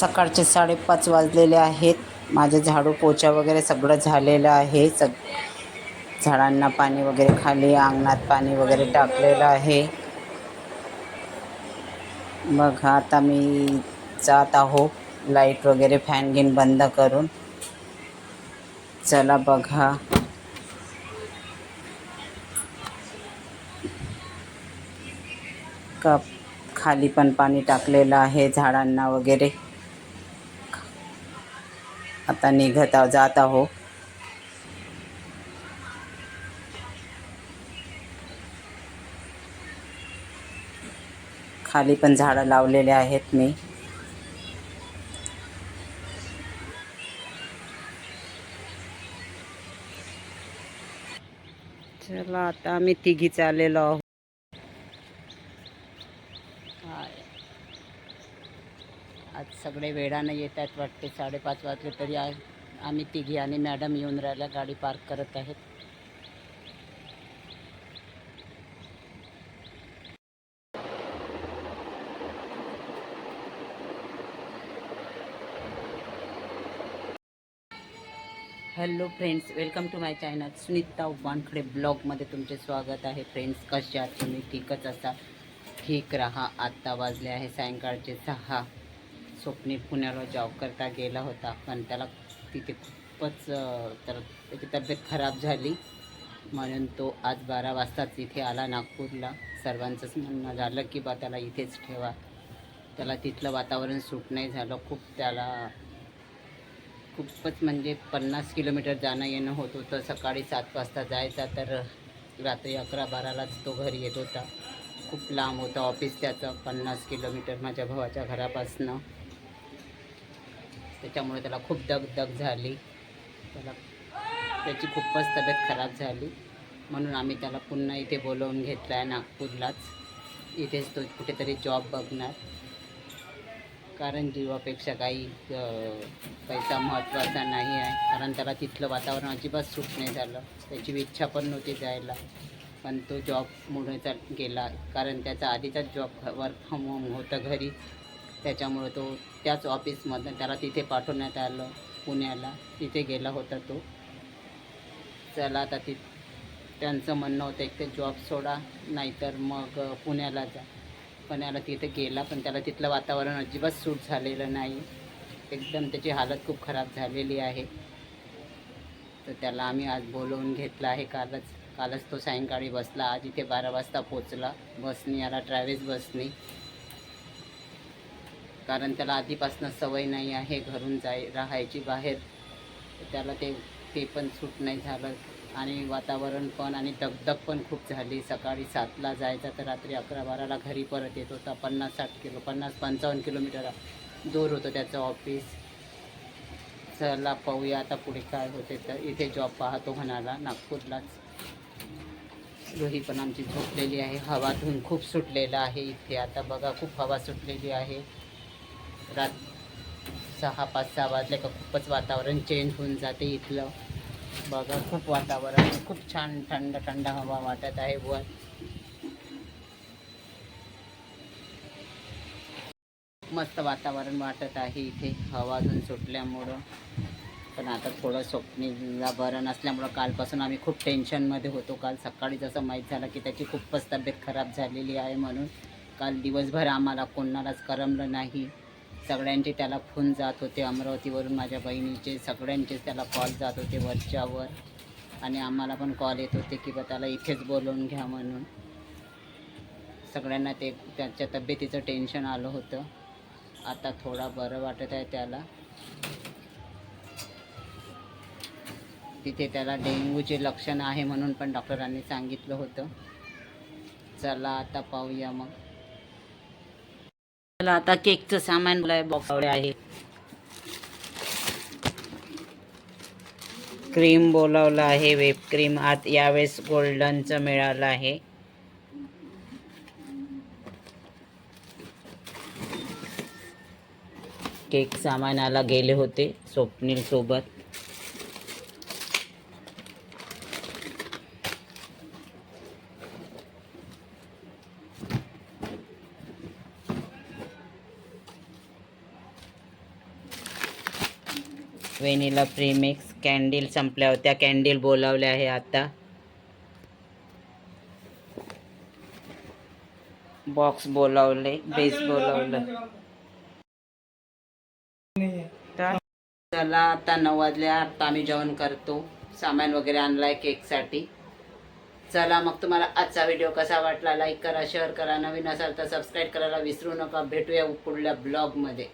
सकाळचे साडेपाच वाजलेले आहेत. माझे झाडू पोछा वगैरे सगळं झालेलं आहे. सग झाडांना पाणी वगैरे खाली अंगणात पाणी वगैरे टाकलेलं आहे. बघा आता मी जात आहो लाइट वगैरे फॅन घेऊन बंद करून. चला बघा. कप खाली पण पाणी टाकलेलं आहे झाडांना वगैरे. आता निघत आहो जात आहो. खाली पण झाडं लावलेले आहेत मी. चला आता आम्ही तिघी चाललेलो आहोत हाय. आज सगळे वेळानं येत आहेत वाटते साडेपाच वाजले तरी आम्ही तिघी आणि मॅडम येऊन राहिल्या गाडी पार्क करत आहेत. Hello friends welcome to my channel Sunita Wankhede ब्लॉगमध्ये तुमचे स्वागत आहे. फ्रेंड्स कसे तुम्ही? ठीकच असा ठीक राहा. आत्ता वाजले आहे सायंकाळचे सहा. स्वप्ने पुण्याला जॉब करता गेला होता. पण त्याला तिथे खूपच तर त्याची तब्येत खराब झाली. म्हणून तो आज बारा वाजताच इथे आला नागपूरला. सर्वांचंच म्हणणं झालं की बा त्याला इथेच ठेवा. त्याला तिथलं वातावरण सूट नाही झालं. खूप त्याला खूपच म्हणजे पन्नास किलोमीटर जाणं येणं होत होतं. सकाळी सात वाजता जायचा तर रात्री अकरा बारालाच तो घरी येत होता. खूप लांब होतं ऑफिस त्याचं पन्नास किलोमीटर माझ्या भावाच्या घरापासनं. त्याच्यामुळे त्याला खूप दगदग झाली. त्याला त्याची खूपच तब्येत खराब झाली. म्हणून आम्ही त्याला पुन्हा इथे बोलवून घेतलं आहे नागपूरलाच. इथेच तो कुठेतरी जॉब बघणार. कारण जीवापेक्षा काही पैसा महत्त्वाचा नाही आहे. कारण त्याला तिथलं वातावरण अजिबात सूट नाही झालं. त्याची इच्छा पण नव्हती जायला. पण तो जॉबमुळे गेला. कारण त्याचा आधीचाच जॉब वर्क फ्रॉम होम होतं घरी. त्याच्यामुळे तो त्याच ऑफिसमधनं त्याला तिथे पाठवण्यात आलं पुण्याला. तिथे गेला होता तो. चला आता ति त्यांचं म्हणणं होतं एक ते जॉब सोडा नाहीतर मग पुण्याला जा. पुण्याला तिथे गेला पण त्याला तिथलं वातावरण अजिबात सूट झालेलं नाही. एकदम त्याची हालत खूप खराब झालेली आहे. तर त्याला आम्ही आज बोलवून घेतलं आहे कालच. कालच तो सायंकाळी बसला. आज इथे बारा वाजता पोचला बसनी याला ट्रॅव्हल्स बसनी. कारण त्याला आधीपासून सवय नाही आहे घरून जाय राहायची बाहेर. तर त्याला ते ते पण सूट नाही झालं. आणि वातावरण पण आणि दगदग पण खूप झाली. सकाळी सातला जायचा तर रात्री अकरा बाराला घरी परत येत होता. पन्नास साठ किलो पन्नास पंचावन्न किलोमीटर दूर होतं त्याचं ऑफिस. चला पाहूया आता पुढे काय होते तर इथे जॉब पाहतो म्हणाला नागपूरलाच. रोही पण आमची झोपलेली आहे. हवातून खूप सुटलेलं आहे इथे. आता बघा खूप हवा सुटलेली आहे. रात सहा पाच सहा वाजले का खूपच वातावरण चेंज होऊन जाते इथलं. बघा खूप वातावरण खूप छान थंड थंड हवा वाटत आहे वर. मस्त वातावरण वाटत आहे इथे हवा अजून सुटल्यामुळं. पण आता थोडं स्वप्नीला बरं नसल्यामुळं कालपासून आम्ही खूप टेन्शनमध्ये होतो. काल सकाळी जसं माहीत झालं की त्याची खूपच तब्येत खराब झालेली आहे म्हणून. काल दिवसभर आम्हाला कोणालाच करमलं नाही. सगळ्यांचे त्याला फोन जात होते अमरावतीवरून माझ्या बहिणीचे सगळ्यांचेच त्याला कॉल जात होते वरच्यावर. आणि आम्हाला पण कॉल येत होते की बा त्याला इथेच बोलवून घ्या म्हणून. सगळ्यांना ते त्याच्या तब्येतीचं टेन्शन आलं होतं. आता थोडा बरं वाटत आहे त्याला. तिथे त्याला डेंग्यूचे लक्षण आहे म्हणून पण डॉक्टरांनी सांगितलं होतं. चला आता पाहूया मग. चला आता केकचं सामान बॉक्स आहे. क्रीम बोलावलं आहे वेब क्रीम. आत यावेळेस गोल्डनचं मिळालं आहे. केक सामानाला गेले होते स्वप्नील सोबत वेनिला प्रीमिक्स कॅन्डील संपल्या होत्या. कॅन्डील बोलावल्या आहे आता. बॉक्स बोलावले बेस बोलावलं. चला आता नऊ वाजल्या आता आम्ही जेवण करतो. सामान वगैरे आणलाय केकसाठी. चला मग तुम्हाला आजचा व्हिडिओ कसा वाटला? लाईक करा शेअर करा. नवीन असाल तर सबस्क्राईब करायला विसरू नका. भेटूया पुढल्या ब्लॉगमध्ये.